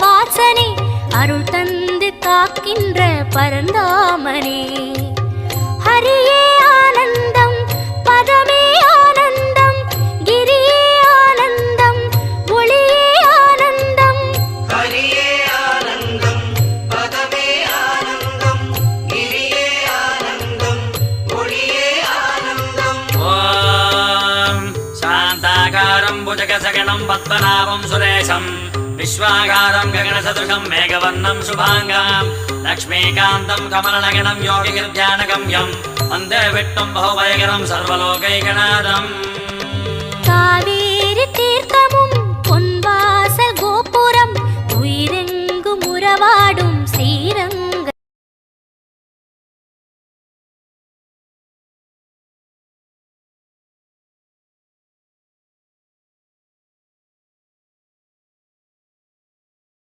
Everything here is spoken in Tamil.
வாசனே அருள் தந்து காக்கின்ற பரந்தாமனே. ஹரியே ஆனந்தம் பதமே ஆனந்தம் கிரியே ஆனந்தம் ஒளியே ஆனந்தம். ஹரியே ஆனந்தம் பதமே ஆனந்தம் கிரியே ஆனந்தம் ஒளியே ஆனந்தம். ஓம் சாந்தாகாரம் புஜகசகணம் பத்மநாபம் சுரேஷம். விஸ்வாகாரம் ககனசதுஷம் மேகவர்ணம் சுபாங்காம். லக்ஷ்மீகாந்தம் கமலநகனம் யோகிகிர்த்தியானகம்யம் வந்தே விட்டும் பகுபயகரம் சர்வலோகைகநாதம்.